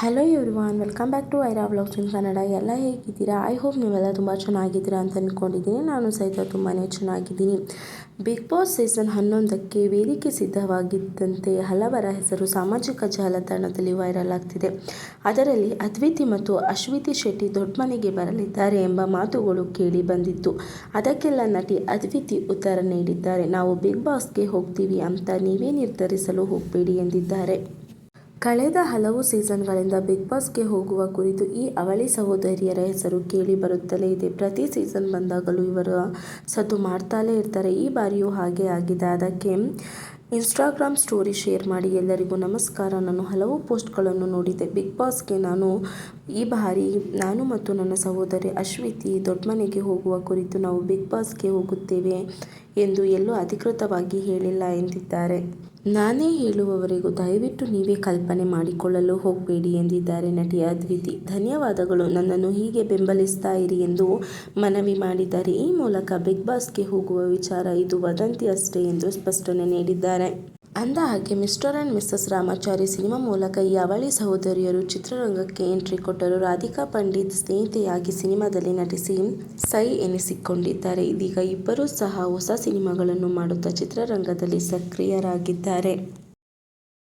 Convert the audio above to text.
Hello everyone welcome back to Aira vlogs in Kannada ಎಲ್ಲ ಹೇಗಿದ್ದೀರಾ? I hope ನೀವೆಲ್ಲ ತುಂಬ ಚೆನ್ನಾಗಿದ್ದೀರಾ ಅಂತ ಅಂದ್ಕೊಂಡಿದ್ದೀನಿ ನಾನು ಸಹಿತ ತುಂಬಾ ಚೆನ್ನಾಗಿದ್ದೀನಿ. ಬಿಗ್ ಬಾಸ್ ಸೀಸನ್ ಹನ್ನೊಂದಕ್ಕೆ ವೇದಿಕೆ ಸಿದ್ಧವಾಗಿದ್ದಂತೆ ಹಲವರ ಹೆಸರು ಸಾಮಾಜಿಕ ಜಾಲತಾಣದಲ್ಲಿ ವೈರಲ್ ಆಗ್ತಿದೆ. ಅದರಲ್ಲಿ ಅದ್ವಿತಿ ಮತ್ತು ಅಶ್ವಿತಿ ಶೆಟ್ಟಿ ದೊಡ್ಡ ಮನೆಗೆ ಬರಲಿದ್ದಾರೆ ಎಂಬ ಮಾತುಗಳು ಕೇಳಿ ಬಂದಿತ್ತು. ಅದಕ್ಕೆಲ್ಲ ನಟಿ ಅದ್ವಿತಿ ಉತ್ತರ ನೀಡಿದ್ದಾರೆ. ನಾವು ಬಿಗ್ ಬಾಸ್ಗೆ ಹೋಗ್ತೀವಿ ಅಂತ ನೀವೇ ನಿರ್ಧರಿಸಲು ಹೋಗಬೇಡಿ ಎಂದಿದ್ದಾರೆ. ಕಳೆದ ಹಲವು ಸೀಸನ್ಗಳಿಂದ ಬಿಗ್ ಬಾಸ್ಗೆ ಹೋಗುವ ಕುರಿತು ಈ ಅವಳಿ ಸಹೋದರಿಯರ ಹೆಸರು ಕೇಳಿ ಬರುತ್ತಲೇ ಇದೆ. ಪ್ರತಿ ಸೀಸನ್ ಬಂದಾಗಲೂ ಇವರು ಸದ್ದು ಮಾಡ್ತಾಲೇ ಇರ್ತಾರೆ. ಈ ಬಾರಿಯೂ ಹಾಗೆ ಆಗಿದೆ. ಅದಕ್ಕೆ ಇನ್ಸ್ಟಾಗ್ರಾಮ್ ಸ್ಟೋರಿ ಶೇರ್ ಮಾಡಿ ಎಲ್ಲರಿಗೂ ನಮಸ್ಕಾರ. ನಾನು ಹಲವು ಪೋಸ್ಟ್ಗಳನ್ನು ನೋಡಿದೆ ಬಿಗ್ ಬಾಸ್ಗೆ ನಾನು ಈ ಬಾರಿ ನಾನು ಮತ್ತು ನನ್ನ ಸಹೋದರಿ ಅಶ್ವಿತಿ ದೊಡ್ಡ ಮನೆಗೆ ಹೋಗುವ ಕುರಿತು ನಾವು ಬಿಗ್ ಬಾಸ್ಗೆ ಹೋಗುತ್ತೇವೆ ಎಂದು ಎಲ್ಲೂ ಅಧಿಕೃತವಾಗಿ ಹೇಳಿಲ್ಲ ಎಂದಿದ್ದಾರೆ. ನಾನೇ ಹೇಳುವವರೆಗೂ ದಯವಿಟ್ಟು ನೀವೇ ಕಲ್ಪನೆ ಮಾಡಿಕೊಳ್ಳಲು ಹೋಗಬೇಡಿ ಎಂದಿದ್ದಾರೆ ನಟಿ ಅದ್ವಿತಿ. ಧನ್ಯವಾದಗಳು. ನನ್ನನ್ನು ಹೀಗೆ ಬೆಂಬಲಿಸ್ತಾ ಇರಿ ಎಂದು ಮನವಿ ಮಾಡಿದ್ದಾರೆ. ಈ ಮೂಲಕ ಬಿಗ್ ಬಾಸ್ಗೆ ಹೋಗುವ ವಿಚಾರ ಇದು ವದಂತಿ ಅಷ್ಟೇ ಎಂದು ಸ್ಪಷ್ಟನೆ ನೀಡಿದ್ದಾರೆ. ಅಂದ ಹಾಗೆ Mr and Mrs Ramachari cinema ಮೂಲಕ ಈ ಅವಳಿ ಸಹೋದರಿಯರು ಚಿತ್ರರಂಗಕ್ಕೆ ಎಂಟ್ರಿ ಕೊಟ್ಟರು. ರಾಧಿಕಾ ಪಂಡಿತ್ ಸ್ನೇಹಿತೆಯಾಗಿ ಸಿನಿಮಾದಲ್ಲಿ ನಟಿಸಿ ಸೈ ಎನಿಸಿಕೊಂಡಿದ್ದಾರೆ. ಇದೀಗ ಇಬ್ಬರೂ ಸಹ ಹೊಸ ಸಿನಿಮಾಗಳನ್ನು ಮಾಡುತ್ತಾ ಚಿತ್ರರಂಗದಲ್ಲಿ ಸಕ್ರಿಯರಾಗಿದ್ದಾರೆ.